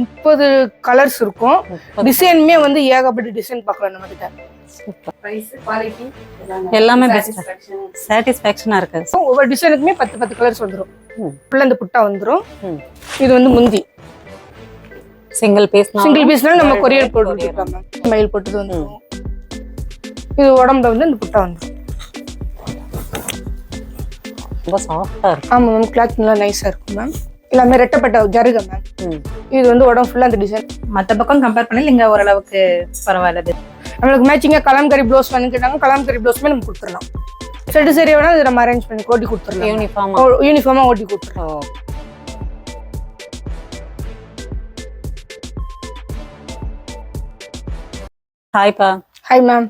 முப்பது கலர்ஸ் இருக்கும். டிசைனுமே வந்து ஏகப்பட்ட டிசைன் பார்க்கலாம் நம்ம கிட்ட. எல்லாமே. பெஸ்ட் சாட்டிஸ்ஃபேக்ஷனா இருக்கு. ஒவ்வொரு டிசைனுக்குமே பத்து பத்து கலர்ஸ் வந்துடும். ஃபுல்லாக இந்த புட்டா வந்துடும். இது வந்து முந்தி. சிங்கிள் பீஸ் சிங்கிள் பீஸ்னால நம்ம கொரியர் போட்டு மயில் போட்டது வந்துடும் இது உடம்புல வந்து இந்த புட்டா வந்துடும் ரொம்ப சாஃப்டா இருக்கு. ஆமாம் மேம். கிளாத் நல்லா நைஸாக இருக்கும் மேம். எல்லாமே ரெட்டப்பட்ட ஜருக மேம். இது வந்து உடம்பு ஃபுல்லாக அந்த டிசைன் மத்த பக்கம் கம்பேர் பண்ணல இங்க ஓரளவுக்கு பரவாயில்ல நம்மளுக்கு மேட்சிங்காக கலாம்கரி ப்ளவுஸ் வேணும்னு கேட்டாங்க கலாம்கரி ப்ளவுஸ்மே நம்ம கொடுத்துடலாம். செட்டு சரி வேணா இது நம்ம அரேஞ்ச் பண்ணி ஓட்டி கொடுத்துடலாம். யூனிஃபார்மா யூனிஃபார்மாக ஓட்டி கொடுத்துடலாம். ஓ. ஹாய்ப்பா ஹாய் மேம்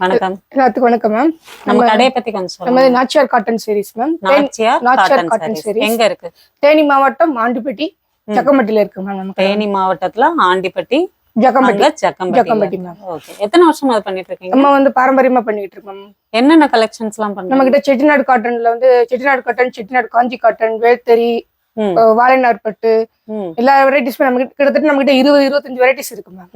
வணக்கம். எல்லாத்துக்கும் வணக்கம் மேம் நம்ம கடையை பத்தி கொஞ்சம் நம்ம Nachiyar cotton series ma'am Nachiyar cotton saris. எங்க இருக்கு? தேனி மாவட்டம் ஆண்டிப்பட்டி ஜக்கம்பட்டியில இருக்கு மேம் நமக்கு. தேனி மாவட்டத்துல Andipatti Jakkampatti. Jakkampatti ma'am okay. எத்தனை வருஷமா அது பண்ணிட்டு இருக்கீங்க? நம்ம வந்து பாரம்பரியமா பண்ணிட்டு இருக்கோம் என்னென்ன கலெக்ஷன்ஸ் எல்லாம் நம்ம கிட்ட செட்டிநாடு காட்டன்ல வந்து செட்டிநாடு காட்டன் செட்டிநாடு காஞ்சி காட்டன் வேல்தறி ம், அஹ் வாழைநார் பட்டு ம், எல்லா நம்ம கிட்ட கிட்டத்தட்ட நம்ம கிட்ட இருபது இருபத்தஞ்சு வெரைட்டிஸ் இருக்கு மேம்.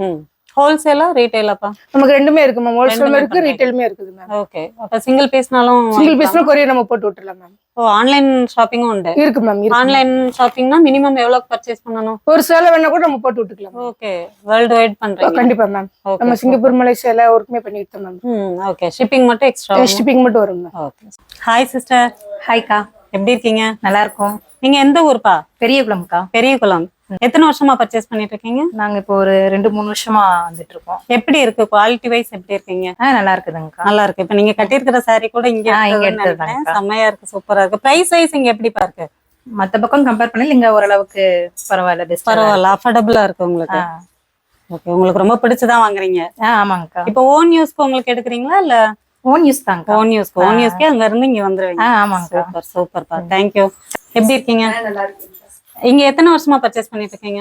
ஹோல்சேலா ரீட்டைலாப்பா நமக்கு ரெண்டுமே இருக்கு மேம் ஹோல்சேலும் இருக்கு. ரீட்டைலுமே இருக்குது மேம் ஓகே அப்ப சிங்கிள் பீஸ்னாலும் சிங்கிள் பீஸ்ல கொரியர் நம்ம போட்டு விட்டுறலாம் மேம் ஓ ஆன்லைன் ஷாப்பிங்கும் உண்டு? இருக்கு மேம் இருக்கு. ஆன்லைன் ஷாப்பிங்னா மினிமம் எவ்வளவு பர்ச்சேஸ் பண்ணணும்? ஒரு சேலை வேணா கூட நம்ம போட்டு விட்டுக்கலாம் ஓகே வேர்ல்டு வைட் பண்றீங்க கண்டிப்பா மேம் ஓகே நம்ம சிங்கப்பூர் மலேசியா எல்லா ஒர்க்குமே பண்ணிட்டு மேம் ம் ஓகே ஷிப்பிங் மட்டும் எக்ஸ்ட்ரா ஷிப்பிங் மட்டும் வரும் மேம் ஓகே ஹாய் சிஸ்டர் ஹாய்க்கா எப்படி இருக்கீங்க? நல்லா இருக்கும். நீங்க எந்த ஊர்ப்பா? பெரிய குளம்க்கா பெரியகுளம். எத்தனை வருஷமா பர்ச்சேஸ் பண்ணிட்டு இருக்கீங்க நாங்க இப்போ ஒரு ரெண்டு மூணு வருஷமா வந்துட்டு இருக்கோம் எப்படி இருக்கு? குவாலிட்டி வைஸ் எப்படி இருக்கீங்க? நல்லா இருக்குதுங்கக்கா. நல்லா இருக்கு. இப்ப நீங்க கட்டியிருக்கிற saree கூட இங்க. செம்மையா இருக்கு. சூப்பரா இருக்கு. பிரைஸ் வைஸ் இங்க எப்படி இருக்கு? மத்த பக்கம் கம்பேர் பண்ணல இங்க ஓரளவுக்கு பரவாயில்ல பெஸ்ட் பரவாயில்ல. அஃபோர்டபுளா இருக்கு உங்களுக்கு. ஓகே உங்களுக்கு ரொம்ப பிடிச்சுதான் வாங்குறீங்க. ஆமாங்கக்கா. இப்போ ஓன் யூஸ்க்கு உங்களுக்கு எடுக்குறீங்களா இல்ல? ஓன் யூஸ் தாங்கக்கா ஓன் யூஸ்க்கு ஓன் யூஸ்க்கே அங்க இருந்து இங்க வந்துருவீங்க. ஆ ஆமாங்கக்கா. சூப்பர் சூப்பர் பா தேங்க்யூ எப்படி இருக்கீங்க? நல்லா இருக்கு இங்க எத்தனை வருஷமா பர்ச்சேஸ் பண்ணிட்டு இருக்கீங்க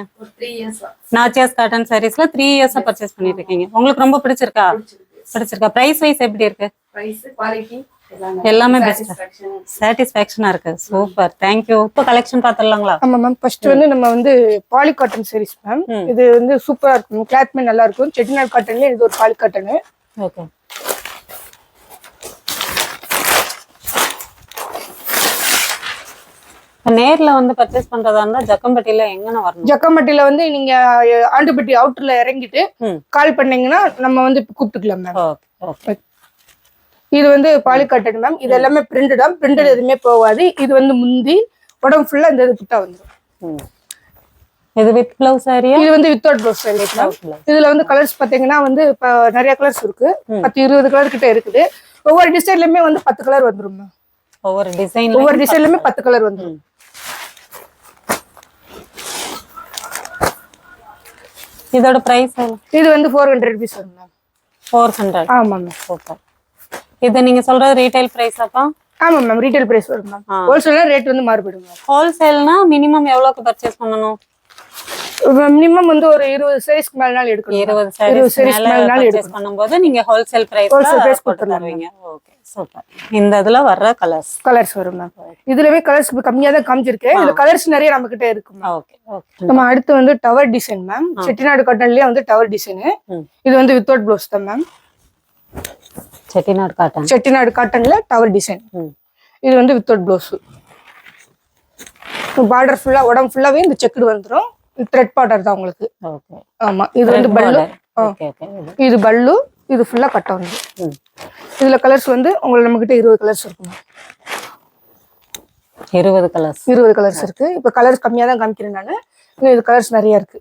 நாச்சியாஸ் காட்டன் சாரீஸ்ல த்ரீ இயர்ஸா பர்ச்சேஸ் பண்ணிட்டு இருக்கீங்க உங்களுக்கு ரொம்ப பிடிச்சிருக்கா? பிடிச்சிருக்கா. பிரைஸ் வைஸ் எப்படி இருக்கு? பிரைஸ் குவாலிட்டி எல்லாமே பெஸ்ட் சாட்டிஸ்ஃபேக்ஷனா இருக்கு. சூப்பர் தேங்க்யூ இப்போ கலெக்ஷன் பாத்துடலாங்களா ஆமா மேம் ஃபர்ஸ்ட் வந்து நம்ம வந்து பாலி காட்டன் sarees மேம். இது வந்து சூப்பரா இருக்கும். கிளாத்மே நல்லா இருக்கும். செட்டிநாடு காட்டன்ல இது ஒரு பாலி காட்டன் ஓகே நேர்ல வந்து பர்ச்சேஸ் பண்றதா இருந்தா ஜக்கம்பட்டியில எங்கன வரணும்? ஜக்கம்பட்டியில வந்து நீங்க அஹ், ஆண்டிப்பட்டி அவுட்டர்ல இறங்கிட்டு. கால் பண்ணீங்கன்னா நம்ம வந்து கூப்பிட்டுக்கலாம் மேம் இது வந்து பாலி காட்டன் மேம் இது எல்லாமே பிரிண்டடா பிரிண்டட் எதுவுமே போகாது. இது வந்து முந்தி உடம்பு ஃபுல்லா இந்த இது புட்டா வந்துடும் இது வித் பிளவுஸ் சாரியா இது வந்து வித்தவுட் ப்ளவுஸ் மேம் இதுல வந்து கலர்ஸ் பாத்தீங்கன்னா வந்து இப்ப நிறைய கலர்ஸ் இருக்கு. பத்து இருபது கலர் கிட்ட இருக்குது. ஒவ்வொரு டிசைன்லயுமே வந்து பத்து கலர் வந்துரும் மேம் ஒவ்வொரு டிசைன் ஒவ்வொரு டிசைன்லயுமே பத்து கலர் வந்துரும். இதோட பிரைஸ் இது வந்து ஃபோர் ஹண்ட்ரட் ருபீஸ் வரும் மேம் ஃபோர் ஹண்ட்ரட் ஆமா மேம் சூப்பர் இது நீங்க சொல்றது ரீட்டைல் பிரைஸாப்பா ஆமா மேம் ரீட்டைல் பிரைஸ் வரும் மேம் ஆ. ஹோல்சேல் ரேட் வந்து மாறுபடும் மேம் ஹோல்சேல்னா மினிமம் எவ்வளவுக்கு பர்ச்சேஸ் பண்ணணும்? மினிமம் வந்து ஒரு இருபது சைஸ்க்கு மேலனாலும் எடுக்கணும். இருபது இருபது sarees மேல எடுக்கணும். பண்ணும்போது நீங்க ஹோல்சேல் பிரைஸ் Wholesale price போட்டு கொடுத்துடலாம் தருவீங்க. ஓகே சூப்பர் இந்த இதுல வர்ற கலர்ஸ் கலர்ஸ் வரும் மேம் இதுலவே கலர்ஸ் கம்மியா தான் காமிச்சிருக்கேன் இதுல கலர்ஸ் நிறைய நம்ம கிட்ட இருக்கு ஓகே ஓகே நம்ம அடுத்து வந்து டவர் டிசைன் மேம் செட்டிநாடு காட்டன்லயே வந்து டவர் டிசைன். இது வந்து வித்தவுட் ப்ளவுஸ் தான் மேம் செட்டிநாடு காட்டன். செட்டிநாடு காட்டன்ல டவர் டிசைன். இது வந்து வித்தவுட் ப்ளவுஸ் பார்டர் ஃபுல்லா உடம்பு ஃபுல்லாவே இந்த செக்குடு வந்துரும். த்ரெட் பார்டர் தான் உங்களுக்கு. ஓகே ஆமா இது வந்து பல்லு. ஆ. ஓகே ஓகே இது பல்லு இது ஃபுல்லா கட்ட வந்து. இதுல கலர்ஸ் வந்து உங்களுக்கு நம்ம கிட்ட இருபது கலர்ஸ் இருக்கும். இருபது கலர்ஸ் இருபது கலர்ஸ் இருக்கு. இப்ப கலர்ஸ் கம்மியா தான் காமிக்கிறேன் நானு. இன்னும் இது கலர்ஸ் நிறைய இருக்கு.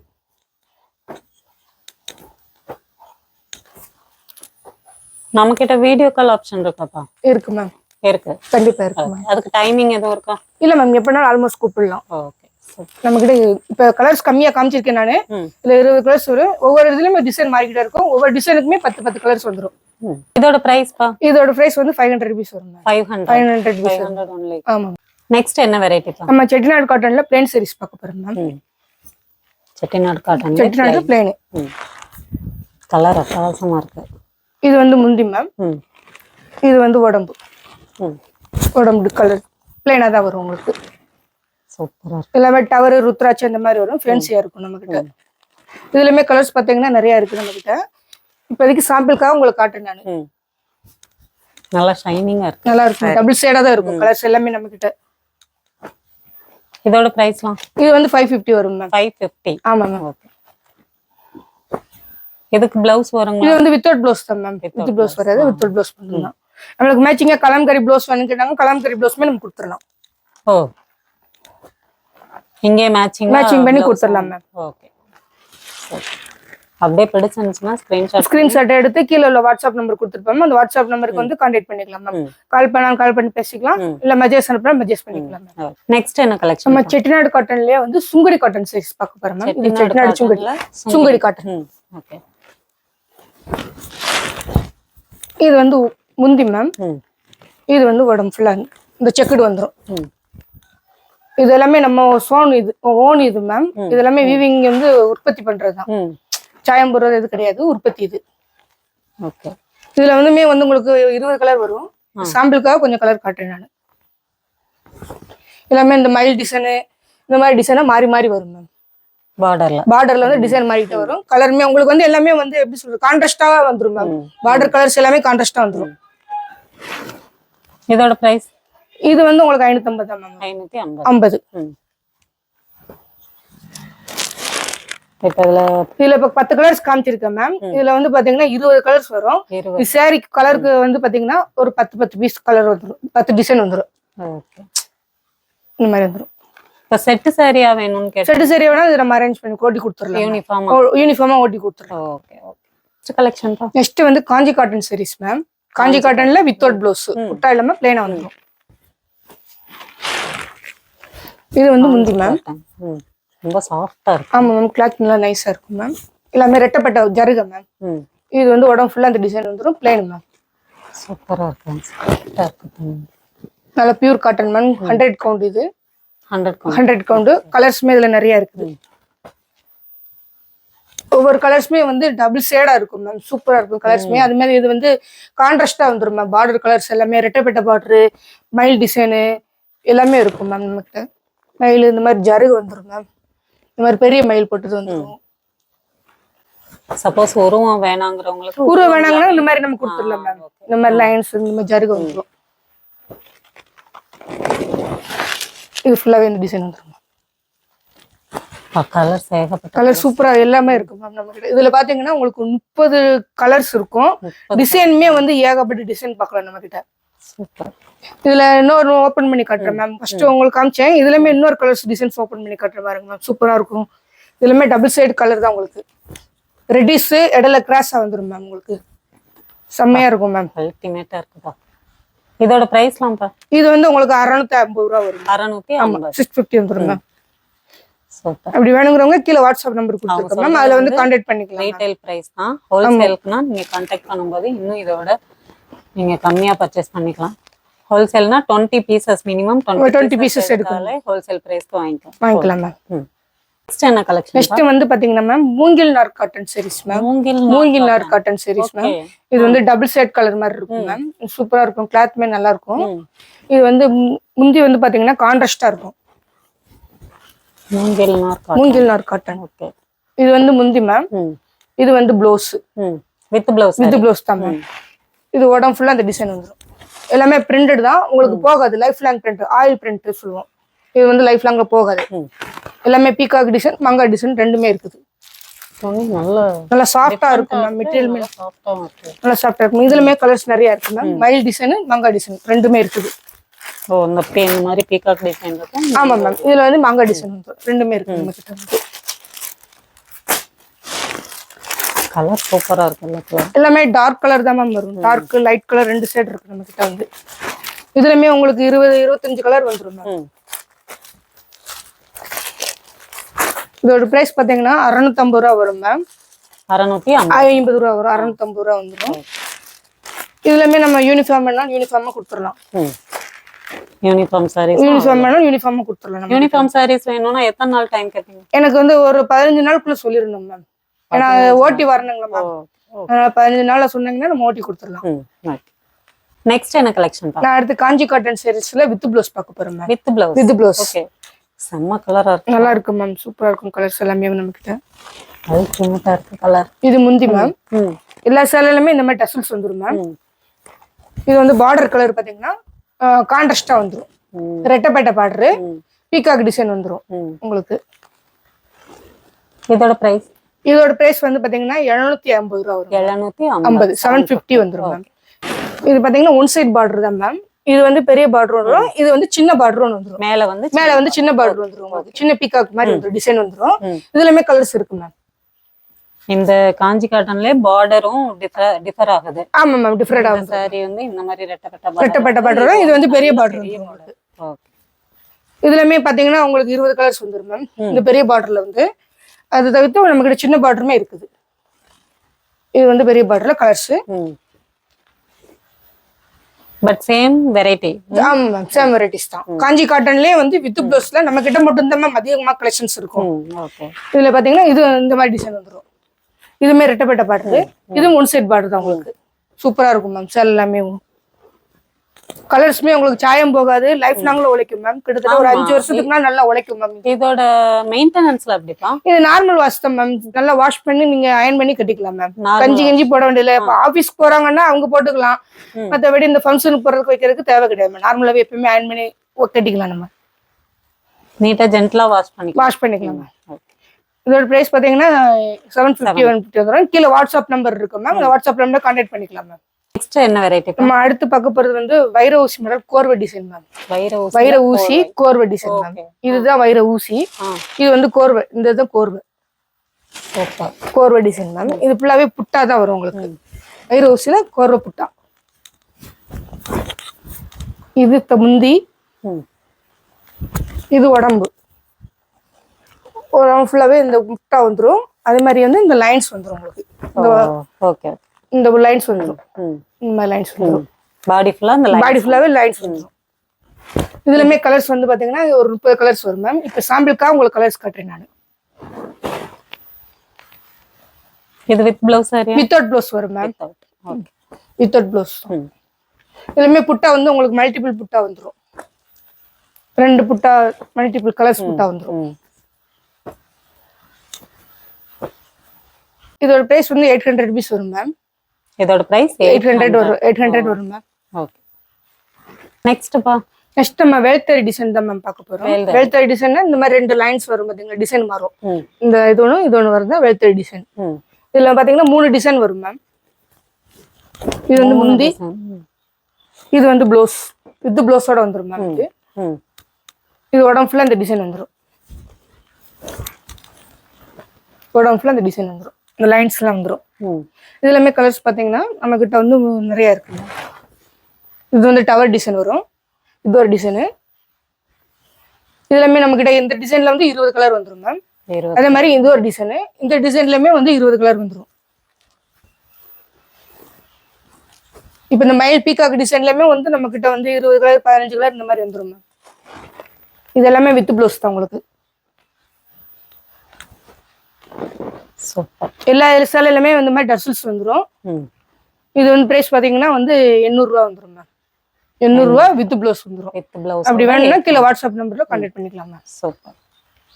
நம்ம கிட்ட வீடியோ கால் ஆப்ஷன் இருக்காப்பா? இருக்கு மேம் இருக்கு. கண்டிப்பா இருக்கு அதுக்கு டைமிங் எதுவும் இருக்கா? இல்ல மேம் எப்படினாலும் ஆல்மோஸ்ட் கூப்பிடலாம். ஓகே சூப்பர் நம்ம கிட்ட இப்ப கலர்ஸ் கம்மியா காமிச்சிருக்கேன் நானு. இதுல இருபது கலர்ஸ் வரும். ஒவ்வொரு இதுலயுமே டிசைன் மாறிக்கிட்டே இருக்கும். ஒவ்வொரு டிசைனுக்குமே பத்து பத்து கலர்ஸ் வந்துரும். ம். இதோட பிரைஸ்ப்பா இதோட பிரைஸ் வந்து ஃபைவ் ஹண்ட்ரட் ருபீஸ் வரும் five hundred five hundred only ஆமா நெக்ஸ்ட் என்ன வெரைட்டிப்பா நம்ம செட்டிநாடு காட்டன்ல பிளேன் sarees பார்க்க போறோம் ma'am. Chettinad cotton Chettinad plain colour அட்டகாசமா இருக்கு. இது வந்து முந்தி மேம். இது வந்து உடம்பு. உடம்பு கலர் பிளேனா தான் வரும் உங்களுக்கு. சூப்பரா இருக்கு. எல்லாமே டவர் ருத்ராட்சி அந்த மாதிரி வரும். ஃபேன்சியா இருக்கும் நம்ம கிட்ட இதுலயுமே கலர்ஸ் பாத்தீங்கன்னா நிறைய இருக்கு நம்ம கிட்ட இப்போதைக்கு சாம்பிளுக்காக உங்களுக்கு காட்டுறேன் நான். நல்லா ஷைனிங்கா இருக்கு. நல்லா இருக்கும் டபுள் ஷேடா தான் இருக்கும். கலர்ஸ் எல்லாமே நம்ம கிட்ட இதோட பிரைஸ்லாம் இது வந்து ஃபைவ் ஃபிஃப்டி வரும் மேம் ஃபைவ் ஃபிஃப்டி ஆமா மேம் ஓகே இதுக்கு பிளவுஸ் வருங்களா? இது வந்து வித்தவுட் ப்ளவுஸ் தான் மேம் வித் ப்ளவுஸ் வராது. வித்தவுட் ப்ளவுஸ் தான் நம்மளுக்கு மேட்சிங்கா கலம்கரி ப்ளவுஸ் வேணும்னு கேட்டாங்க. கலம்கரி ப்ளவுஸ்மே நம்ம கொடுத்துடலாம் ஓ. இங்கே மேட்சிங் Matching பண்ணி கொடுத்துடலாம் மேம். ஓகே அப்படியே பிடிச்சிருந்துச்சுன்னா ஸ்கிரீன்ஷாட் ஸ்கிரீன்ஷாட் எடுத்து கீழே உள்ள வாட்ஸ்அப் நம்பர் கொடுத்துருப்போம் அந்த வாட்ஸ்அப் நம்பருக்கு வந்து கான்டாக்ட் பண்ணிக்கலாம் மேம். கால் பண்ணாலும் கால் பண்ணி பேசிக்கலாம் இல்ல மெசேஜ் அனுப்புனா மெசேஜ் பண்ணிக்கலாம் மேம் நெக்ஸ்ட் என்ன கலெக்ஷன் நம்ம செட்டிநாடு காட்டன்லயே வந்து சுங்குடி காட்டன் சைஸ் பார்க்க போறோம் மேம் இது செட்டிநாடு சுங்குடி. சுங்குடி காட்டன் ஓகே இது வந்து முந்தி மேம் இது வந்து உடம்பு ஃபுல்லா இந்த செக்குடு வந்துரும். ம். இது எல்லாமே நம்ம சோன் இது ஓன் இது மேம் இது எல்லாமே வீவிங் வந்து உற்பத்தி பண்றது தான். ம். சாயம் போடுறது இது கிடையாது உற்பத்தி இது. ஓகே. இதுல வந்துமே வந்து உங்களுக்கு இருபது கலர் வரும். சாம்பிளுக்காக கொஞ்சம் கலர் காட்டுறேன் நான். எல்லாமே இந்த மயில் டிசைனு இந்த மாதிரி டிசைனா மாறி மாறி வரும் மேம் பார்டர்ல பார்டர்ல வந்து டிசைன் மாறிட்டு வரும். கலருமே உங்களுக்கு வந்து எல்லாமே வந்து எப்படி சொல்றது கான்ட்ராஸ்டா வந்துரும் மேம் பார்டர் கலர்ஸ் எல்லாமே கான்ட்ராஸ்டா வந்துரும். இதோட பிரைஸ் இது வந்து உங்களுக்கு மேம் ஐநூத்தி ஐம்பது. ஐம்பது. ம். இப்போ இதுல இப்ப பத்து கலர்ஸ் காமிச்சிருக்கேன் மேம் இதுல வந்து பாத்தீங்கன்னா இருபது கலர்ஸ் வரும். சாரி கலருக்கு வந்து பாத்தீங்கன்னா ஒரு பத்து பத்து பீஸ் கலர் வந்துரும். பத்து டிசைன் வந்துரும். ஓகே. இந்த மாதிரி வந்துரும். இப்போ செட்டு சாரியா வேணும்னு கேட்டு செட்டு சரி வேணா இது நம்ம அரேஞ்ச் பண்ணி ஓட்டி கொடுத்துடலாம். யூனிஃபார்மா யூனிஃபார்மா ஓட்டி கொடுத்துடலாம். Okay okay. கலெக்ஷன் நெக்ஸ்ட் வந்து Kanchi cotton sarees ma'am Kanchi காட்டன்ல without blouse புட்டா இல்லாம பிளைனா வந்துடும் இது வந்து முந்தி மேம் ரொம்ப சாஃப்டா இருக்கு. ஆமா மேம் கிளாத் நல்லா நைஸா இருக்கும் மேம் எல்லாமே ரெட்டப்பட்ட ஜருக மேம் இது வந்து உடம்பு ஃபுல்லா அந்த டிசைன் வந்துடும் பிளைன் மேம் சூப்பரா இருக்கு சாஃப்டா இருக்கு நல்ல pure cotton ma'am hundred count இது. ஹண்ட்ரட் ஹண்ட்ரட் கவுண்ட் கலர்ஸ்மே இதுல நிறைய இருக்குது ஒவ்வொரு கலர்ஸ்மே வந்து டபுள் ஷேடா இருக்கும் மேம் சூப்பரா இருக்கும் கலர்ஸ்மே அது மாதிரி இது வந்து கான்ட்ராஸ்டா வந்துரும் மேம் பார்டர் கலர்ஸ் எல்லாமே ரெட்டப்பட்ட பார்டரு மயில் டிசைனு எல்லாமே இருக்கும் மேம் நம்மகிட்ட. மயில் இந்த மாதிரி ஜருகு வந்துரும் மேம் இந்த மாதிரி பெரிய மயில் போட்டது வந்துரும். சப்போஸ் உருவம் வேணாங்கிறவங்களுக்கு உருவ வேணாங்கன்னா இந்த மாதிரி நம்ம கொடுத்துடலாம் மேம் இந்த மாதிரி லைன்ஸ் இந்த மாதிரி ஜருகு வந்துரும். இது ஃபுல்லாவே இந்த டிசைன் வந்துரும் கலர்ஸ் ஏகப்பட்ட கலர் சூப்பரா எல்லாமே இருக்கு மேம் நம்ம கிட்ட. இதுல பாத்தீங்கன்னா உங்களுக்கு முப்பது கலர்ஸ் இருக்கும். டிசைனுமே வந்து ஏகப்பட்ட டிசைன் பார்க்கலாம் நம்ம கிட்ட. சூப்பர் இதுல இன்னொரு ஓபன் பண்ணி காட்டுறேன் மேம் ஃபர்ஸ்ட் உங்களுக்கு காமிச்சேன். இதுலமே இன்னொரு கலர்ஸ் டிசைன்ஸ் ஓபன் பண்ணி காட்டுறேன் பாருங்க மேம் சூப்பரா இருக்கும். இதுலமே டபுள் சைடு கலர் தான் உங்களுக்கு. ரெட்டிஸ் இடையில கிராஸா வந்துரும் மேம் உங்களுக்கு. செம்மையா இருக்கும் மேம் அல்டிமேட்டா இருக்குப்பா. இதோட பிரைஸ்லாம்ப்பா இது வந்து உங்களுக்கு அறுநூத்தி ஐம்பது ரூபா வரும். அறநூத்தி ஆமா சிக்ஸ் ஃபிஃப்டி வந்துரும் மேம் அப்படி வேணுங்கிறவங்க கீழே வாட்ஸ்அப் நம்பர் கொடுத்துருக்கோம் மேம் அதுல வந்து கான்டாக்ட் பண்ணிக்கலாம் ரீட்டைல் பிரைஸ் தான். ஹோல்சேலுக்குனா நீங்க கான்டாக்ட் பண்ணும்போது இன்னும் இதோட நீங்க கம்மியா பர்ச்சேஸ் பண்ணிக்கலாம். ஹோல்சேல்னா டுவெண்ட்டி பீசஸ் மினிமம் 20 pieces எடுத்தாலே ஹோல்சேல் பிரைஸ்க்கு வாங்கிக்கலாம். வாங்கிக்கலாம் மேம் நெக்ஸ்ட் என்ன கலெக்ஷன் நெக்ஸ்ட் வந்து பாத்தீங்கன்னா மேம் மூங்கில் நார் காட்டன் sarees மேம் மூங்கில் மூங்கில் நார் காட்டன் sarees மேம். இது வந்து டபுள் ஷேட் கலர் மாதிரி இருக்கும் மேம் சூப்பரா இருக்கும் கிளாத்மே நல்லா இருக்கும். இது வந்து முந்தி வந்து பாத்தீங்கன்னா கான்ட்ராஸ்டா இருக்கும். மூங்கில் நார் மூங்கில் நார் காட்டன் ஓகே இது வந்து முந்தி மேம் இது வந்து blouse with blouse with blouse தான் மேம் இது உடம்பு ஃபுல்லா அந்த டிசைன் வந்துடும் எல்லாமே பிரிண்டட் தான். உங்களுக்கு போகாது. Life long print oil print சொல்லுவோம். இது வந்து லைஃப் லாங்க போகாது. எல்லாமே பீகாக் டிசைன் மங்கா டிசைன் ரெண்டுமே இருக்குது. நல்ல நல்லா சாஃப்டா இருக்கும் மேம் மெட்டீரியல் நல்லா சாஃப்டா இருக்கும். இதுலமே கலர்ஸ் நிறைய இருக்கு மேம் மயில் டிசைன் மங்கா டிசைன் ரெண்டுமே இருக்குது. ஓ இந்த மாதிரி பீகாக் டிசைன் இருக்கும். ஆமா மேம் இதுல வந்து மங்கா டிசைன் ரெண்டுமே இருக்கு நம்ம கிட்ட வந்து கலர் சூப்பரா இருக்கு எல்லாமே டார்க் கலர் தான் மேம் வரும். டார்க் லைட் கலர் ரெண்டு சைடு இருக்கு நம்ம கிட்ட வந்து. இதுலயுமே உங்களுக்கு இருபது இருபத்தஞ்சு கலர் வந்துரும் மேம் இதோட பிரைஸ் பாத்தீங்கன்னா அறுநூத்தம்பது ரூபா வரும் மேம் அறநூத்தி ஐம்பது. ரூபா வரும் அறுநூத்தம்பது ரூபா வந்துடும் இதுலயுமே நம்ம யூனிஃபார்ம் வேணாலும் யூனிஃபார்மா கொடுத்துடலாம். யூனிஃபார்ம் சாரீஸ் யூனிஃபார்ம் வேணாலும் யூனிஃபார்மா கொடுத்துடலாம் யூனிஃபார்ம் சாரீஸ் வேணும்னா எத்தனை நாள் டைம் கேட்பீங்க எனக்கு வந்து ஒரு பதினஞ்சு நாளுக்குள்ள சொல்லிடணும் மேம் ஏன்னா ஓட்டி வரணுங்களா பதினஞ்சு நாள்ல சொன்னீங்கன்னா நம்ம ஓட்டி கொடுத்துடலாம். நெக்ஸ்ட் என்ன கலெக்ஷன் நான் அடுத்து காஞ்சி காட்டன் சாரீஸ்ல வித் ப்ளவுஸ் பார்க்க போறேன் ma'am. With blouse with blouse okay செம்ம கலரா இருக்கு. நல்லா இருக்கும் மேம். சூப்பரா இருக்கும் கலர்ஸ் எல்லாமே நம்ம கிட்ட அது கியூட்டா இருக்கு கலர் இது முந்தி மேம். எல்லா சேலையிலுமே இந்த மாதிரி டசல்ஸ் வந்துரும் மேம். இது வந்து பார்டர் கலர் பாத்தீங்கன்னா கான்ட்ராஸ்டா வந்துரும். ம். ரெட்டப்பேட்டை பார்டரு ம். பீகாக் டிசைன் வந்துரும் ம். உங்களுக்கு. இதோட பிரைஸ் இதோட பிரைஸ் வந்து பாத்தீங்கன்னா எழுநூத்தி ஐம்பது ரூபா வரும் எழுநூத்தி ஐம்பது. செவன் ஃபிஃப்டி வந்துரும் மேம் இது பாத்தீங்கன்னா ஒன் சைட் பார்டர் தான் மேம் இது வந்து பெரிய பார்டர் வந்துரும் இது வந்து சின்ன பார்டர் ஒன்று வந்துரும். மேல வந்து மேல வந்து சின்ன பார்டர் உங்களுக்கு சின்ன பீகாக் மாதிரி வந்துரும். டிசைன் வந்துரும். ம். இதுலயுமே கலர்ஸ் இருக்கு மேம் இந்த காஞ்சி காட்டன்லயே பார்டரும் டிஃபர் ஆகுது. ஆமா மேம் டிஃப்ரெண்ட் ஆகும். சாரி வந்து இந்த மாதிரி ரெட்டப்பட்ட ரெட்டப்பட்ட பார்டர் இது வந்து பெரிய பார்டர் ஓகே இதுலயுமே பாத்தீங்கன்னா உங்களுக்கு இருபது கலர்ஸ் வந்துரும் மேம் இந்த பெரிய பார்டர்ல வந்து அது தவிர்த்து நம்ம கிட்ட சின்ன பார்டருமே இருக்குது. இது வந்து பெரிய பார்டர்ல கலர்ஸ் பட் சேம் வெரைட்டி ஆமா சேம் வெரைட்டிஸ் தான். காஞ்சி காட்டன்லயே வந்து வித் ப்ளவுஸ்ல நம்ம கிட்ட மட்டும் தான் மேம் அதிகமா கலெக்ஷன்ஸ் இருக்கும். ஓகே இதுல பாத்தீங்கன்னா இது இந்த மாதிரி டிசைன் வந்துரும். இதுமே ரெட்டப்பட்ட பார்டர் இதுவும் ஒன் சைட் பார்டர் தான் உங்களுக்கு. சூப்பரா இருக்கும் மேம் சேல் எல்லாமே கலர்ஸ்மே உங்களுக்கு சாயம் போகாது. லைஃப் லாங்ல உழைக்கும் மேம் கிட்டத்தட்ட ஒரு அஞ்சு வருஷத்துக்குனா நல்லா உழைக்கும் மேம் இதோட மெயின்டெனன்ஸ்ல எப்படிப்பா இது நார்மல் வாஷ் தான் மேம் நல்லா வாஷ் பண்ணி நீங்க அயன் பண்ணி கட்டிக்கலாம் மேம் கஞ்சி கஞ்சி போட வேண்டியதில்ல. இப்ப ஆபீஸ் போறாங்கன்னா அவங்க போட்டுக்கலாம். மத்தபடி இந்த ஃபங்க்ஷனுக்கு போறதுக்கு வைக்கிறதுக்கு தேவை கிடையாது மேம் நார்மலாவே எப்பயுமே அயன் பண்ணி கட்டிக்கலாம் நம்ம. நீட்டா ஜென்டலா வாஷ் பண்ணிக்கலாம். வாஷ் பண்ணிக்கலாம் மேம் இதோட பிரைஸ் பாத்தீங்கன்னா செவன் ஃபிஃப்டி ஒன் ஃபிஃப்டி வந்துடும் கீழே வாட்ஸ்அப் நம்பர் இருக்கு மேம் அந்த வாட்ஸ்அப் நம்பர் கான்டாக்ட் பண்ணிக்கலாம் மேம் நெக்ஸ்ட் என்ன வெரைட்டி நம்ம அடுத்து பார்க்க போறது வந்து வைர ஊசி மாடல் கோர்வை டிசைன் மேம் வைர ஊசி வைர ஊசி கோர்வை. Design ma'am. இதுதான் வைர ஊசி. இது வந்து கோர்வை இந்த இதுதான் கோர்வை. கோர்வை டிசைன் மேம் இது ஃபுல்லாவே புட்டா தான் வரும் உங்களுக்கு. வைர ஊசியில கோர்வை புட்டா. இது முந்தி. இது உடம்பு. உடம்பு ஃபுல்லாவே இந்த புட்டா வந்துரும். அதே மாதிரி வந்து இந்த லைன்ஸ் வந்துரும் உங்களுக்கு. ஓகே. இந்த லைன்ஸ் வந்துரும். ம். இந்த மாதிரி லைன்ஸ் வந்துரும். பாடி ஃபுல்லா இந்த பாடி ஃபுல்லாவே லைன்ஸ் வந்துரும். இதுலயுமே கலர்ஸ் வந்து பாத்தீங்கன்னா ஒரு முப்பது கலர்ஸ் வரும் மேம் இப்ப சாம்பிளுக்காக உங்களுக்கு கலர்ஸ் காட்டுறேன் நான். இது வித் பிளவுஸ் வித்தவுட் ப்ளவுஸ் வரும் மேம் வித்தவுட் ப்ளவுஸ் ம். இதுலயுமே புட்டா வந்து உங்களுக்கு மல்டிபிள் புட்டா வந்துரும். ரெண்டு புட்டா மல்டிபிள் கலர்ஸ் புட்டா வந்துரும். ம். இதோட பிரைஸ் வந்து எயிட் ஹண்ட்ரட் ருபீஸ் வரும் மேம் இதோட பிரைஸ் எயிட் ஹண்ட்ரட் வரும் எயிட் ஹண்ட்ரட் வரும் மேம் ஓகே நெக்ஸ்ட்ப்பா நெக்ஸ்ட் நம்ம வேல்தறி டிசைன் தான் மேம் பார்க்க போறோம். வேல்தறி டிசைன்னா இந்த மாதிரி ரெண்டு லைன்ஸ் வரும் பாத்தீங்களா? டிசைன் மாறும். ம். இந்த இது ஒன்று இது ஒன்று வருது வேல்தறி டிசைன் இதுல பாத்தீங்கன்னா மூணு டிசைன் வரும் மேம் இது வந்து முந்தி இது வந்து ப்ளவுஸ் வித் ப்ளவுஸோட வந்துரும் மேம் இது. உடம்பு ஃபுல்லா இந்த டிசைன் வந்துரும். உடம்பு ஃபுல்லா இந்த டிசைன் வந்துரும். இந்த லைன்ஸ்லாம் வந்துரும். ம் இது எல்லாமே கலர்ஸ் பாத்தீங்கன்னா நம்ம கிட்ட வந்து நிறைய இருக்கு. ma'am. இது வந்து டவர் டிசைன் வரும். இது ஒரு டிசைனு இது எல்லாமே நம்ம கிட்ட இந்த டிசைன்ல வந்து இருபது கலர் வந்துரும் மேம் அதே மாதிரி இது ஒரு டிசைனு இந்த டிசைன்லயுமே வந்து இருபது கலர் வந்துரும். இப்போ இந்த மயில் பீகாக் டிசைன்லயுமே வந்து நம்ம கிட்ட வந்து இருபது கலர் பதினஞ்சு கலர் இந்த மாதிரி வந்துரும் மேம் இது எல்லாமே வித் ப்ளவுஸ் தான் உங்களுக்கு. எல்லா சேலையிலுமே வந்து மாதிரி டர்சல்ஸ் வந்துரும். ம். இது வந்து பிரைஸ் பாத்தீங்கன்னா வந்து எண்ணூறுரூவா வந்துரும் மேம் எண்ணூறுரூவா வித் ப்ளவுஸ் வந்துரும். வித் பிளவுஸ் அப்படி வேணும்னா கீழே வாட்ஸ்அப் நம்பர்ல கான்டாக்ட் பண்ணிக்கலாம் ma'am super.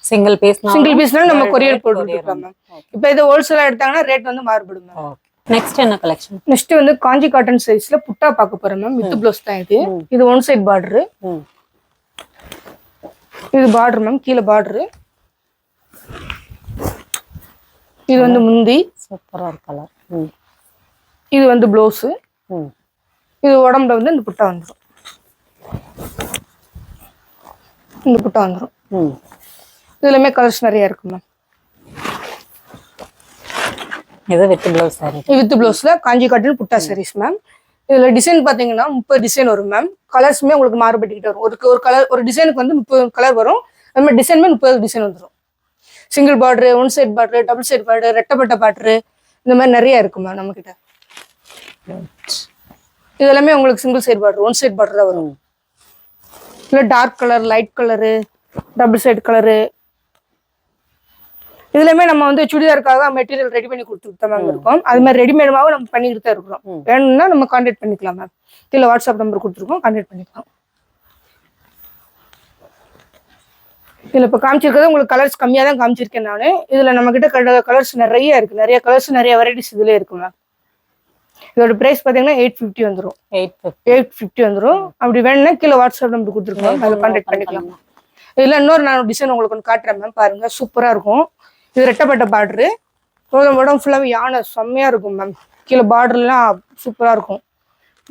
Single piece single பீஸ்னால நம்ம கொரியர் போட்டு கொடுக்கலாம் மேம் இப்போ இது ஹோல்சேலா எடுத்தாங்கன்னா ரேட் வந்து மாறுபடும் மேம் நெக்ஸ்ட் என்ன கலெக்ஷன் நெக்ஸ்ட் வந்து காஞ்சி காட்டன் சைஸ்ல புட்டா பார்க்க போறேன் மேம் வித் ப்ளவுஸ் தான் இது. இது ஒன் சைட் பார்டரு இது பார்டர் மேம் கீழே பார்டரு இது வந்து முந்தி. சூப்பரா இருக்கு கலர் ம். இது வந்து ப்ளவுஸு ம். இது உடம்புல வந்து இந்த புட்டா வந்துடும் இந்த புட்டா வந்துடும் ம். இதுலயுமே கலர்ஸ் நிறைய இருக்கு மேம் இது வித் பிளவுஸ் சாரி வித் ப்ளவுஸ்ல காஞ்சி காட்டன் புட்டா sarees மேம் இதுல டிசைன் பாத்தீங்கன்னா முப்பது டிசைன் வரும் மேம் கலர்ஸுமே உங்களுக்கு மாறுபட்டுக்கிட்டே வரும். ஒரு ஒரு கலர் ஒரு டிசைனுக்கு வந்து முப்பது கலர் வரும். அது மாதிரி டிசைனுமே முப்பது டிசைன் வந்துடும் single border one side border double side border ரெட்டப்பட்ட border இந்த மாதிரி நிறைய இருக்கு மேம் நம்ம கிட்ட இது எல்லாமே உங்களுக்கு single side border one side border தான் வரும். இல்லை dark colour light colour double side colour இதுலயுமே நம்ம வந்து சுடிதாருக்காக மெட்டீரியல் ரெடி பண்ணி கொடுத்துட்டு மேம் இருக்கோம். அது மாதிரி ரெடிமேடாவும் நம்ம பண்ணிக்கிட்டு தான் இருக்கிறோம். வேணும்னா நம்ம கான்டாக்ட் பண்ணிக்கலாம் மேம் கீழே வாட்ஸ்அப் நம்பர் கொடுத்துருக்கோம் கான்டாக்ட் பண்ணிக்கலாம். இதுல இப்ப காமிச்சிருக்கிறது உங்களுக்கு கலர்ஸ் கம்மியா தான் காமிச்சிருக்கேன் நானு. இதுல நம்ம கிட்ட கலர்ஸ் நிறைய இருக்கு. நிறைய கலர்ஸ் நிறைய வெரைட்டிஸ் இதுல இருக்கு மேம் இதோட பிரைஸ் பாத்தீங்கன்னா எயிட் ஃபிஃப்டி வந்துரும். எயிட் எயிட் ஃபிஃப்டி வந்துரும். அப்படி வேணும்னா கீழே வாட்ஸ்அப் நம்பர் கொடுத்துருக்கோம். அதில் கான்டாக்ட் பண்ணிக்கலாம். இதுல இன்னொரு நான் டிசைன் உங்களுக்கு ஒன்று காட்டுறேன் மேம் பாருங்க. சூப்பரா இருக்கும். இது ரெட்டப்பட்ட பார்டரு உடம்பு ஃபுல்லாவே யானை செம்மையா இருக்கும் மேம் கீழே பார்டர்லாம் சூப்பரா இருக்கும்.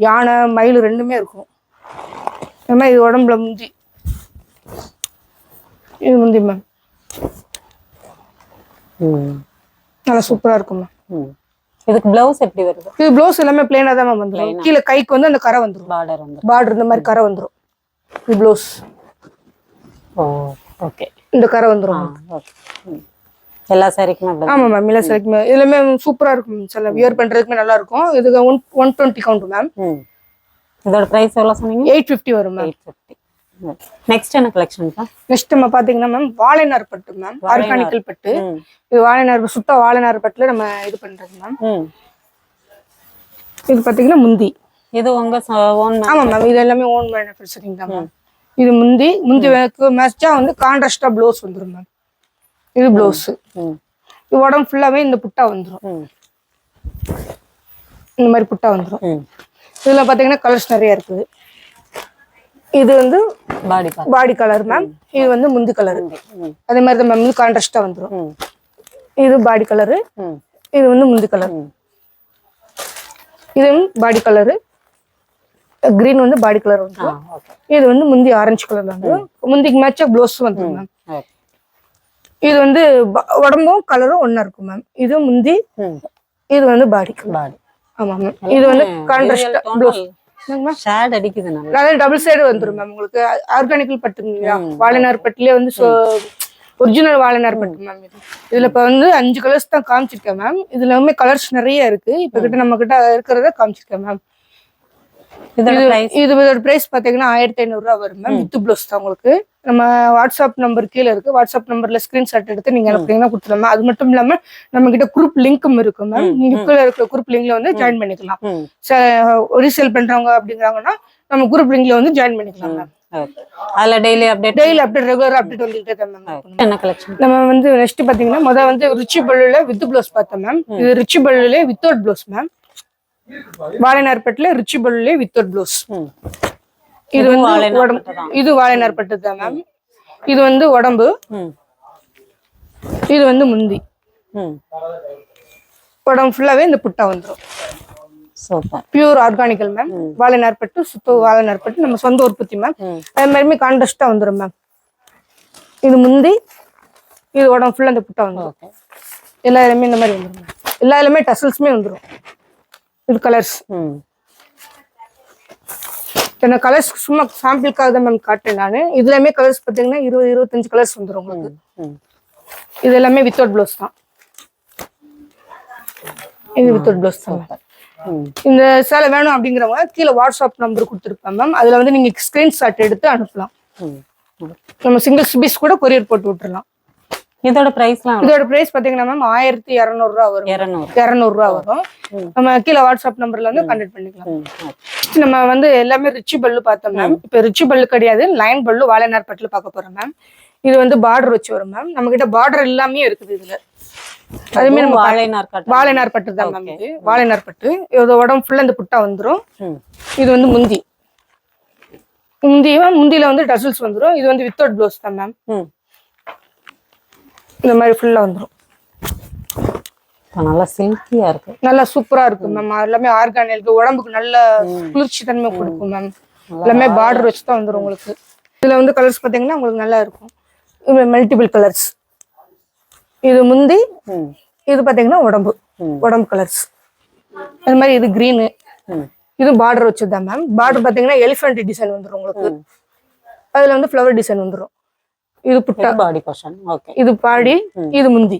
யானை மயில் ரெண்டுமே இருக்கும். இந்த மாதிரி இது உடம்புல முந்தி. இது முந்தி மேம் நல்லா சூப்பரா இருக்கும் மேம் இதுக்கு பிளவுஸ் எப்படி வருது? இது ப்ளவுஸ் எல்லாமே பிளேனா தான் மேம் வந்துடும் கீழே கைக்கு வந்து அந்த கரை வந்துடும் பார்டர் வந்து பார்டர் இந்த மாதிரி கரை வந்துடும் இது ப்ளவுஸ் ஓ ஓகே இந்த கரை வந்துடும் எல்லா சாரிக்குமே அப்படி ஆமா மேம் இல்லை சார் இதுலமே சூப்பரா இருக்கும் சில வியர் பண்றதுக்குமே நல்லா இருக்கும். இதுக்கு one one twenty count ma'am இதோட ப்ரைஸ் எவ்வளோ சொன்னீங்க? எயிட் ஃபிஃப்டி வரும் மேம் எயிட் ஃபிஃப்டி நெக்ஸ்ட் என்ன கலெக்ஷன்ப்பா நெக்ஸ்ட் நம்ம பாத்தீங்கன்னா மேம் வாழைநார் பட்டு மேம் ஆர்கானிக்கல் பட்டு. இது வாழைநார் சுத்த வாழைநார் பட்டுல நம்ம இது பண்றது மேம் இது பாத்தீங்கன்னா முந்தி. இது உங்க ஓன் ஆமா மேம் இது எல்லாமே ஓன் மேனுஃபேக்சரிங் தான் மேம் இது முந்தி முந்தி மேட்சா வந்து கான்ட்ராஸ்டா ப்ளவுஸ் வந்துரும் மேம் இது ப்ளவுஸ் இது உடம்பு ஃபுல்லாவே இந்த புட்டா வந்துரும். ம். இந்த மாதிரி புட்டா வந்துரும். ம். இதுல பாத்தீங்கன்னா கலர்ஸ் நிறைய இருக்குது. இது வந்து பாடி பாடி கலர் மேம் இது வந்து முந்தி கலர் அதே மாதிரி தான் மேம் கான்ட்ராஸ்டா வந்துரும். ம். இது பாடி கலரு இது வந்து முந்தி கலர் இது பாடி கலரு கிரீன் வந்து பாடி கலர் ஓகே இது வந்து முந்தி ஆரஞ்சு கலர்ல வந்துரும். முந்திக்கு மேட்சா ப்ளவுஸ் வந்துரும் மேம் இது வந்து உடம்பும் கலரும் ஒண்ணா இருக்கும் மேம் இது முந்தி இது வந்து பாடி பாடி ஆமா மேம் இது வந்து கான்ட்ராஸ்ட் ப்ளவுஸ் ஷேட் அடிக்குது நல்லா டபுள் சைடு வந்துரும் மேம் உங்களுக்கு. ஆர்கானிக்கல் பட்டு இல்லையா? வாழைநார் பட்டுலயே வந்து ஒரிஜினல் வாழைநார் பட்டு மேம் இது. இதுல இப்ப வந்து அஞ்சு கலர்ஸ் தான் காமிச்சிருக்கேன் மேம் இதுல கலர்ஸ் நிறைய இருக்கு. இப்ப கிட்ட நம்ம கிட்ட இருக்கிறத காமிச்சிருக்கேன் மேம் இது இதோட பிரைஸ் பாத்தீங்கன்னா ஆயிரத்தி ஐநூறு ரூபா வரும் மேம் வித் ப்ளவுஸ் தான் உங்களுக்கு. நம்ம வாட்ஸ்அப் நம்பர் கீழே இருக்கு. வாட்ஸ்அப் நம்பர்ல ஸ்கிரீன்ஷாட் எடுத்து நீங்க அனுப்புறீங்கன்னா கொடுத்துடலாம் அது மட்டும் இல்லாம நம்ம கிட்ட குரூப் லிங்க்கும் இருக்கும் மேம் நீங்க கீழே இருக்கிற குரூப் லிங்க்ல வந்து ஜாயின் பண்ணிக்கலாம். ரீசேல் பண்றவங்க அப்படிங்கிறாங்கன்னா நம்ம குரூப் லிங்க்ல வந்து ஜாயின் பண்ணிக்கலாம் மேம் அதுல daily update daily update regular update வந்துகிட்டே தான் மேம். என்ன கலெக்ஷன் நம்ம வந்து நெக்ஸ்ட் பாத்தீங்கன்னா முதல் வந்து ரிச்சி பல்லுல வித் ப்ளவுஸ் பார்த்தோம் மேம் இது ரிச்சி பல்லுல வித்தவுட் ப்ளவுஸ் மேம் வாழைநார்பட்டில ரிச்சி பல்லுல வித்தவுட் ப்ளவுஸ் இது வந்து உடம்பு. இது வாழைநார் பட்டு தான் மேம் இது வந்து உடம்பு. இது வந்து முந்தி. உடம்பு ஃபுல்லாவே இந்த புட்டா சூப்பர். பியூர் ஆர்கானிக்கல் மேம் வாழைநார் பட்டு சுத்த வாழைநார் பட்டு நம்ம சொந்த உற்பத்தி மேம். அதே மாதிரிமே கான்ட்ராஸ்டா வந்துரும் மேம் இது முந்தி இது உடம்பு ஃபுல்லா இந்த புட்டா வந்துரும். ஓகே. எல்லா இந்த மாதிரி வந்துரும் ma'am. எல்லா இதுலயுமே டசல்ஸுமே வந்துரும். இது கலர்ஸ் இந்த கலர்ஸ் சும்மா சாம்பிளுக்காக தான் மேம் காட்டுறேன் நான். இதுலயுமே கலர்ஸ் பார்த்தீங்கன்னா இருபது இருபத்தஞ்சு கலர்ஸ் வந்துரும் உங்களுக்கு. இது எல்லாமே வித்தவுட் ப்ளவுஸ் தான். இது வித்தவுட் ப்ளவுஸ் தான் இந்த சேலை வேணும் அப்படிங்கிறவங்க கீழே வாட்ஸ்அப் நம்பர் கொடுத்துருப்பேன் மேம் அதுல வந்து நீங்க ஸ்கிரீன்ஷாட் எடுத்து அனுப்பலாம். நம்ம சிங்கிள் பீஸ் கூட கொரியர் போட்டு விட்டுறலாம். இதோட பிரைஸ்லாம் இதோட பிரைஸ் பாத்தீங்கன்னா மேம் ஆயிரத்தி இரநூறுவா வரும். இரநூறு. இரநூறுவா வரும். நம்ம கீழே வாட்ஸ்அப் நம்பர்ல வந்து கண்டக்ட் பண்ணிக்கலாம். நம்ம வந்து எல்லாமே ரிச்சி பல்லு பார்த்தோம் மேம் இப்போ ரிச்சி பல்லு கிடையாது. லைன் பல்லு வாழைநார் பட்டில் பார்க்க போறோம் மேம் இது வந்து பார்டர் வச்சு வரும் மேம் நம்ம கிட்ட பார்டர் எல்லாமே இருக்குது இதுல. அதுமே நம்ம வாழைநார் வாழைநார் பட்டு தான் மேம் இது. வாழைநார் பட்டு. இதோட உடம்பு ஃபுல்லா இந்த புட்டா வந்துரும். ம். இது வந்து முந்தி. முந்தி முந்தியில வந்து டசல்ஸ் வந்துரும். இது வந்து வித்தவுட் ப்ளவுஸ் தான் மேம் இந்த மாதிரி ஃபுல்லா வந்துரும். இப்போ நல்லா சில்கியா இருக்கு. நல்லா சூப்பரா இருக்கும் மேம் எல்லாமே ஆர்கானிக் உடம்புக்கு நல்ல குளிர்ச்சி தன்மை கொடுக்கும் மேம் எல்லாமே பார்டர் வச்சு தான் வந்துரும் உங்களுக்கு. இதுல வந்து கலர்ஸ் பாத்தீங்கன்னா உங்களுக்கு நல்லா இருக்கும். இது மல்டிபிள் கலர்ஸ் இது முந்தி இது பாத்தீங்கன்னா உடம்பு. உடம்பு கலர்ஸ் அது மாதிரி இது கிரீனு இது பார்டர் வச்சதுதான் மேம் பார்டர் பாத்தீங்கன்னா எலிஃபென்ட் டிசைன் வந்துரும் உங்களுக்கு. அதுல வந்து ஃப்ளவர் டிசைன் வந்துரும். இது புட்டா. பாடி போர்ஷன் ஓகே இது பாடி இது முந்தி.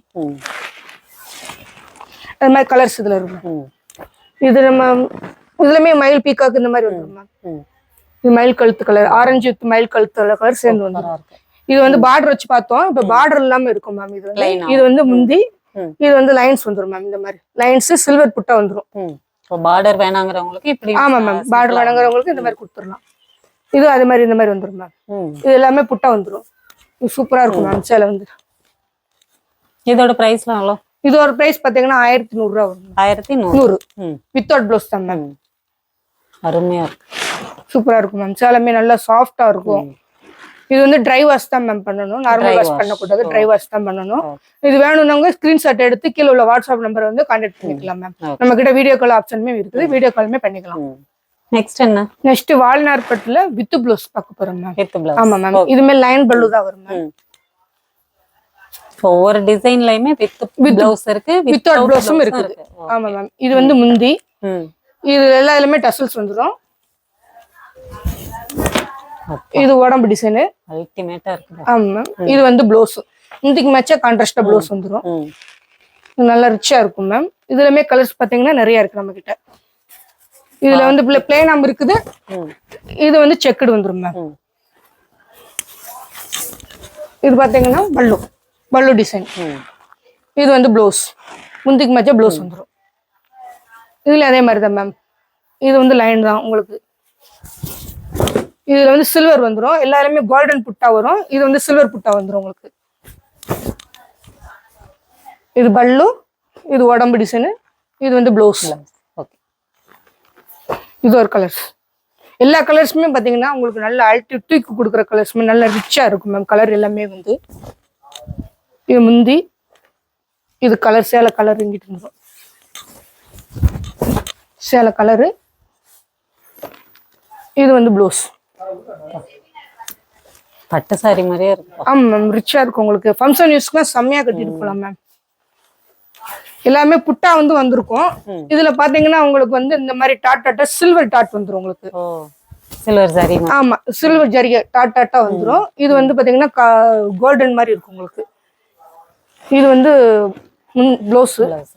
அது மாதிரி கலர்ஸ் இதுல இருக்கும். இது நம்ம இதுலமே மயில் பீக்காக்கு இந்த மாதிரி வந்துரும்? மேம் ம். இது மயில் கழுத்து கலர் ஆரஞ்சு வித் மயில் கழுத்து கலர் சேர்ந்து இருக்கு. இது வந்து பார்டர் வச்சு பார்த்தோம். இப்ப பார்டர் இல்லாம இருக்கும் மேம் இது வந்து. இது வந்து முந்தி. இது வந்து லைன்ஸ் வந்துரும் மேம் இந்த மாதிரி. லைன்ஸ் சில்வர் புட்டா வந்துரும். பார்டர் வேணாங்கிறவங்களுக்கு இப்படி ஆமா மேம் பார்டர் வேணுங்கிறவங்களுக்கு இந்த மாதிரி கொடுத்துடலாம். இது அது மாதிரி இந்த மாதிரி வந்துரும் மேம் இது எல்லாமே புட்டா வந்துரும். இது சூப்பரா இருக்கும் மேம் சேலை வந்து. இதோட பிரைஸ்லாம் எவ்வளோ? இது ஒரு பிரைஸ் பாத்தீங்கன்னா ஆயிரத்தி நூறு ரூபா வரும். ஆயிரத்தி நூறு. வித்தவுட் ப்ளவுஸ் தான் மேம். ம். அருமையா இருக்கு. சூப்பரா இருக்கும் மேம். சேலமே நல்லா சாஃப்டா இருக்கும். இது வந்து ட்ரை வாஷ் தான் மேம் பண்ணணும். Normal wash. பண்ணக்கூடாது ட்ரை வாஷ் தான் பண்ணணும். இது வேணும்னவங்க ஸ்கிரீன்ஷாட் எடுத்து கீழே உள்ள வாட்ஸ்அப் நம்பர் வந்து கான்டாக்ட் பண்ணிக்கலாம் மேம். நம்ம கிட்ட வீடியோ கால் ஆப்ஷனுமே இருக்குது. வீடியோ காலுமே பண்ணிக்கலாம். நெக்ஸ்ட் என்ன? நெக்ஸ்ட் வால்நார் பட்டுல வித் ப்ளவுஸ் பார்க்க போறோம் மேம் வித் பிளவுஸ் ஆமா மேம் இதுமே லைன் பல்லு தான் வரும் மேம் ஒவ்வொரு டிசைன்லயுமே வித் பிளவுஸ் இருக்கு வித்தவுட் ப்ளவுஸும் இருக்குது. ஆமா மேம் இது வந்து முந்தி. இது எல்லா இதுலயுமே டசல்ஸ் வந்துடும் இது உடம்பு டிசைனு அல்டிமேட்டா இருக்கு ஆமா மேம் இது வந்து ப்ளவுஸ் முந்திக்கு மேட்சா கான்ட்ராஸ்டா ப்ளவுஸ் வந்துடும் ம். இது நல்லா ரிச்சா இருக்கும் மேம் இதுலயுமே கலர்ஸ் பாத்தீங்கன்னா நிறைய இருக்கு நம்ம கிட்ட இதுல வந்து பிளேனாம் இருக்குது. இது வந்து செக்குடு வந்துரும் மேம் இது பாத்தீங்கன்னா பல்லு. பல்லு டிசைன் இது வந்து ப்ளவுஸ் முந்திக்கு மேட்சா ப்ளவுஸ் வந்துடும் இதுல அதே மாதிரி தான் மேம் இது வந்து லைன் தான் உங்களுக்கு. இதுல வந்து சில்வர் வந்துடும் எல்லாருமே கோல்டன் புட்டா வரும். இது வந்து சில்வர் புட்டா வந்துடும் உங்களுக்கு. இது பல்லு இது உடம்பு டிசைனு இது வந்து ப்ளவுஸ் ஓகே இது ஒரு கலர்ஸ் எல்லா கலர்ஸுமே பார்த்தீங்கன்னா உங்களுக்கு நல்ல அல்டி தூக்கி கொடுக்குற கலர்ஸுமே நல்ல ரிச்சாக இருக்கும் மேம் கலர் எல்லாமே வந்து இது முந்தி இது கலர் சேலை கலர் இங்கிட்டு இருந்தோம் சேலை கலரு இது வந்து ப்ளவுஸ் பட்டு சாரி மாதிரியே இருக்கு ஆமாம் மேம் ரிச்சாக இருக்கும் உங்களுக்கு. ஃபங்க்ஷன் யூஸ்க்குலாம் செம்மையாக கட்டிட்டு போகலாம் மேம் எல்லாமே புட்டா வந்து வந்திருக்கும். இதுல பாத்தீங்கன்னா உங்களுக்கு வந்து இந்த மாதிரி டாட் டாட்டா சில்வர் டாட் வந்துரும் உங்களுக்கு. சில்வர் சாரி ஆமா சில்வர் ஜரிகை டாட் டாட்டா வந்துரும். இது வந்து பாத்தீங்கன்னா கோல்டன் மாதிரி இருக்கும் உங்களுக்கு. இது வந்து ப்ளவுஸ். பிளவுஸ்?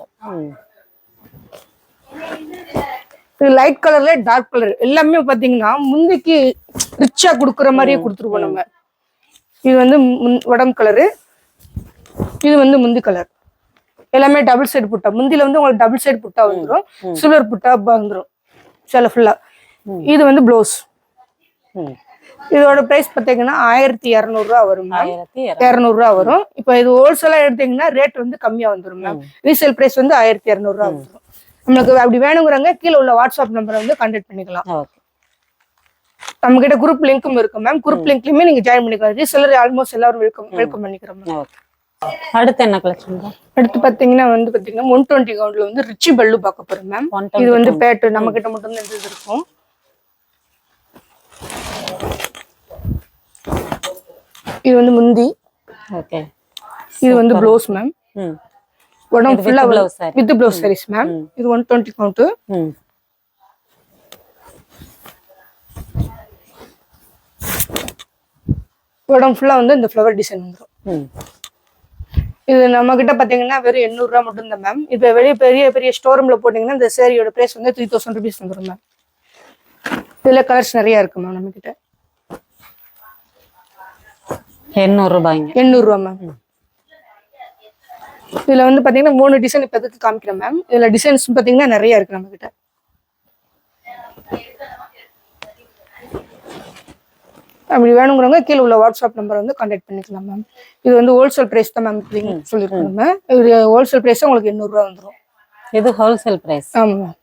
இது லைட் கலர்ல டார்க் கலர். எல்லாமே பாத்தீங்கன்னா முந்திக்கு ரிச்சா கொடுக்குற மாதிரியே கொடுத்துருவோம் நம்ம. இது வந்து முன்- உடம்பு கலரு. இது வந்து முந்தி கலர். எல்லாமே டபுள் சைடு புட்டா. முந்தில வந்து உங்களுக்கு டபுள் சைடு புட்டா வந்துரும். சில்வர் புட்டா வந்துரும். சில ஃபுல்லா இது வந்து ப்ளவுஸ் இதோட பிரைஸ் பாத்தீங்கன்னா ஆயிரத்தி இரநூறுவா வரும் மேம் இரநூறுவா வரும். இப்போ இது ஹோல்சேலா எடுத்தீங்கன்னா ரேட் வந்து கம்மியா வந்துரும் மேம் ரீசேல் பிரைஸ் வந்து ஆயிரத்தி இரநூறுவா வந்துரும். நம்மளுக்கு அப்படி வேணுங்கிறவங்க கீழே உள்ள வாட்ஸ்அப் நம்பரை வந்து கான்டாக்ட் பண்ணிக்கலாம். நம்ம கிட்ட குரூப் லிங்க்கும் இருக்கு மேம் குரூப் லிங்க்லயுமே நீங்க ஜாயின் பண்ணிக்கலாம். ரீசெல்லர் ஆல்மோஸ்ட் எல்லாரும் வெல்கம் வெல்கம் பண்ணிக்கிறோம் மேம் அடுத்து என்ன கலெக்ஷன் அடுத்து பாத்தீங்கன்னா வந்து பாத்தீங்கன்னா ஒன் டுவெண்ட்டி கவுண்ட்ல வந்து ரிச்சி பல்லு பார்க்க போறோம் மேம் இது வந்து பேட்டு நம்ம கிட்ட மட்டும் தான் இது இருக்கும். இது வந்து முந்தி. ஓகே இது வந்து ப்ளவுஸ் மேம் உடம்பு ஃபுல்லா saree. With blouse sarees ma'am இது ஒன் டுவெண்ட்டி கவுண்ட் உடம்பு ஃபுல்லா வந்து இந்த ஃப்ளவர் டிசைன் வந்துரும். ம். இது நம்ம கிட்ட பாத்தீங்கன்னா வெறும் எண்ணூறு ரூபா மட்டும் தான் மேம் இப்போ வெளிய பெரிய பெரிய ஸ்டோர் ரூம்ல போட்டீங்கன்னா இந்த சேரியோட பிரைஸ் வந்து த்ரீ தௌசண்ட் ருபீஸ் வந்துடும் மேம் இதுல கலர்ஸ் நிறைய இருக்கு மேம் நம்ம கிட்ட எண்ணூறு ரூபாய்ங்க எண்ணூறு ரூபா மேம் இதுல வந்து பாத்தீங்கன்னா மூணு டிசைன் இப்போ எதுக்கு காமிக்கிறேன் மேம் இதுல டிசைன்ஸ் பாத்தீங்கன்னா நிறைய இருக்கு நம்ம கிட்ட அப்படி வேணுங்கிறவங்க கீழே உள்ள வாட்ஸ்அப் நம்பர் வந்து கான்டாக்ட் பண்ணிக்கலாம் மேம் இது வந்து ஹோல்சேல் பிரைஸ் தான் மேம் சொல்லியிருக்கோம் நம்ம. இது ஹோல்சேல் பிரைஸ் உங்களுக்கு எண்ணூறுரூவா வந்துடும் இது ஹோல்சேல் பிரைஸ் ஆமாம் மேம்